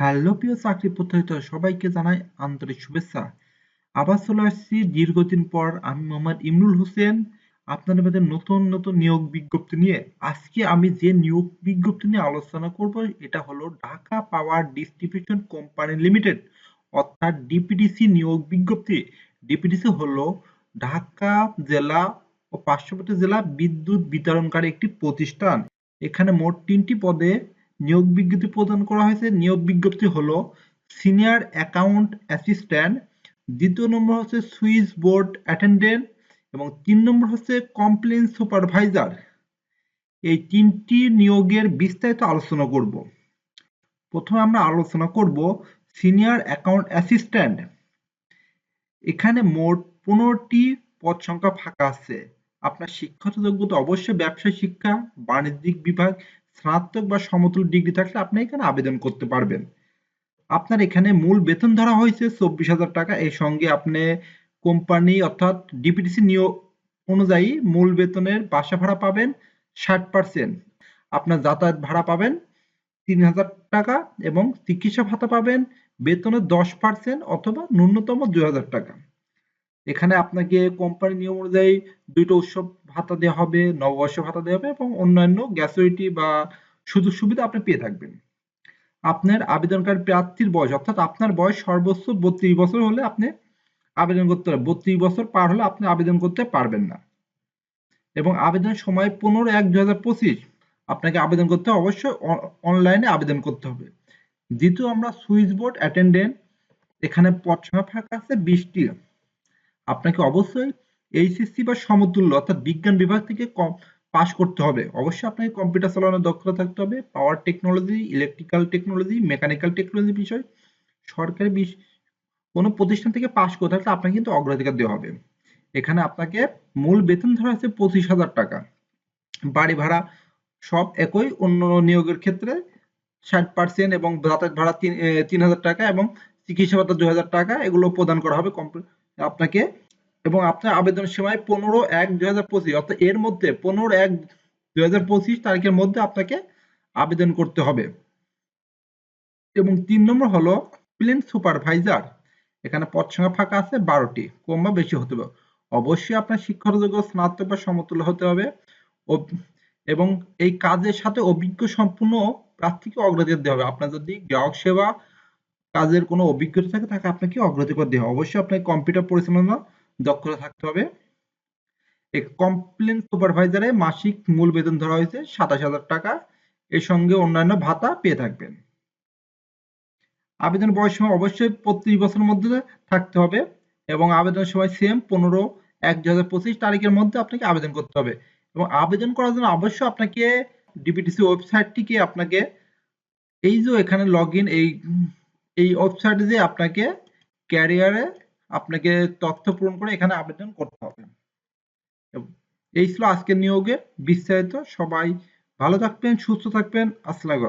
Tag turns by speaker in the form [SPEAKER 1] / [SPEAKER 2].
[SPEAKER 1] Hello প্রিয় চাকরি প্রত্যাশিত সবাইকে জানাই আন্তরিক শুভেচ্ছা। আবার চলে আসছি দীর্ঘদিন পর আমি মোহাম্মদ ইমরুল হোসেন, আপনাদের মধ্যে নতুন নতুন নিয়োগ বিজ্ঞপ্তি নিয়ে। আজকে আমি যে নিয়োগ বিজ্ঞপ্তি নিয়ে আলোচনা করব, এটা হলো Dhaka power distribution company limited, অর্থাৎ ডিপিডিসি নিয়োগ বিজ্ঞপ্তি। ডিপিডিসি হলো ঢাকা জেলা ও পার্শ্ববর্তী জেলা বিদ্যুৎ বিতরণকারী একটি প্রতিষ্ঠান। এখানে মোট তিনটি পদে নিয়োগ বিজ্ঞপ্তি প্রদান করা হয়েছে। নিয়োগ বিজ্ঞপ্তি হলো সিনিয়র অ্যাকাউন্ট অ্যাসিস্ট্যান্ট দ্বিতীয় নম্বর হচ্ছে সুইচ বোর্ড অ্যাটেন্ডেন্ট, এবং তিন নম্বর হচ্ছে কমপ্লেন সুপারভাইজার এই তিনটি নিয়োগের বিস্তারিত আলোচনা করব। প্রথমে আমরা আলোচনা করব সিনিয়র অ্যাকাউন্ট অ্যাসিস্ট্যান্ট এখানে মোট পনেরোটি পদ সংখ্যা ফাঁকা আছে। আপনার শিক্ষাগত যোগ্যতা অবশ্যই ব্যবসায় শিক্ষা, বাণিজ্যিক বিভাগ স্নাতক বা সমতুল ডিগ্রি থাকলে আপনি এখানে আবেদন করতে পারবেন। আপনার এখানে মূল বেতন ধরা হয়েছে চব্বিশ হাজার টাকা। এর সঙ্গে আপনি কোম্পানি অর্থাৎ ডিপিটিসি নিয়োগ অনুযায়ী মূল বেতনের বাসা ভাড়া পাবেন ষাট পার্সেন্ট আপনার যাতায়াত ভাড়া পাবেন তিন হাজার টাকা এবং চিকিৎসা ভাতা পাবেন বেতনের দশ পার্সেন্ট অথবা ন্যূনতম দুই হাজার টাকা। এখানে আপনাকে কোম্পানি নিয়ম অনুযায়ী দুইটা উৎসব ভাতা দেওয়া হবে, নববর্ষ ভাতা দেওয়া হবে এবং অন্যান্য গ্যাসুইটি বা সুযোগ সুবিধা আপনি পেয়ে থাকবেন। আপনার আবেদনকারী প্রার্থীর বয়স, অর্থাৎ আপনার বয়স সর্বোচ্চ বত্রিশ বছর হলে আপনি আবেদন করতে পারবেন। বত্রিশ বছর পার হলে আপনি আবেদন করতে পারবেন না। এবং আবেদনের সময় পনেরো এক পঁচিশ, আপনাকে আবেদন করতে অবশ্যই অনলাইনে আবেদন করতে হবে। দ্বিতীয় আমরা সুইচ বোর্ড অ্যাটেন্ডেন্ট, এখানে পদ সংখ্যা ফাঁকা আছে, বিশটি। আপনাকে অবশ্যই এইচএসসি বা সমতুল্য অর্থাৎ বিজ্ঞান বিভাগ থেকে পাশ করতে হবে। অবশ্যই আপনাকে কম্পিউটার চালানোর দক্ষতা থাকতে হবে। Power technology electrical technology mechanical technology বিষয় সরকারি কোনো প্রতিষ্ঠান থেকে পাশ করতে থাকলে আপনাকে কিন্তু অগ্রাধিকার দেওয়া হবে। এখানে আপনাকে মূল বেতন ধরা হচ্ছে পঁচিশ হাজার টাকা। বাড়ি ভাড়া সব একই, অন্য নিয়োগের ক্ষেত্রে ষাট পার্সেন্ট এবং যাতায়াত ভাড়া তিন হাজার টাকা এবং চিকিৎসা ভাতা দুই হাজার টাকা এগুলো প্রদান করা হবে। আপনাকে এবং আপনার আবেদন সময় পনেরো এক দুই হাজার পঁচিশ, অর্থাৎ এর মধ্যে পনেরো এক দুই হাজার পঁচিশ তারিখের মধ্যে আপনাকে আবেদন করতে হবে। এবং তিন নম্বর হলো প্লেন সুপারভাইজার। এখানে পদ সংখ্যা ফাঁকা আছে, বারোটি, কম বা বেশি হতে হবে। অবশ্যই আপনার শিক্ষাযোগ্য স্নাতক বা সমতুল্য হতে হবে। এবং এই কাজের সাথে অভিজ্ঞ সম্পূর্ণ প্রার্থীকে অগ্রাধিকার দেওয়া হবে। আপনার যদি গ্রাহক সেবা কাজের কোনো অভিজ্ঞতা থাকে, তাকে আপনাকে অগ্রাধিকার দেওয়া হবে। অবশ্যই আপনাকে কম্পিউটার পরিচালনা দক্ষতা থাকতে হবে। কমপ্লেন সুপারভাইজারে মাসিক মূল বেতন ধরা হয়েছে সাতাশ হাজার টাকা। এর সঙ্গে অন্যান্য ভাতা পেয়ে থাকবেন। আবেদন বয়স সময় অবশ্যই পঁচিশ বছরের মধ্যে থাকতে হবে এবং আবেদন সময় সেম পনেরো এক দু হাজার পঁচিশ তারিখের মধ্যে আপনাকে আবেদন করতে হবে। এবং আবেদন করার জন্য অবশ্যই আপনাকে ডিপিটিসি ওয়েবসাইটটিকে আপনাকে এই যে এখানে লগ এই এই ওয়েবসাইটে যে আপনাকে ক্যারিয়ারে আপনাকে তথ্য পূরণ করে এখানে আবেদন করতে হবে। এই ছিল আজকের নিয়োগে। বিস্তারিত সবাই ভালো থাকবেন, সুস্থ থাকবেন। আসসালাম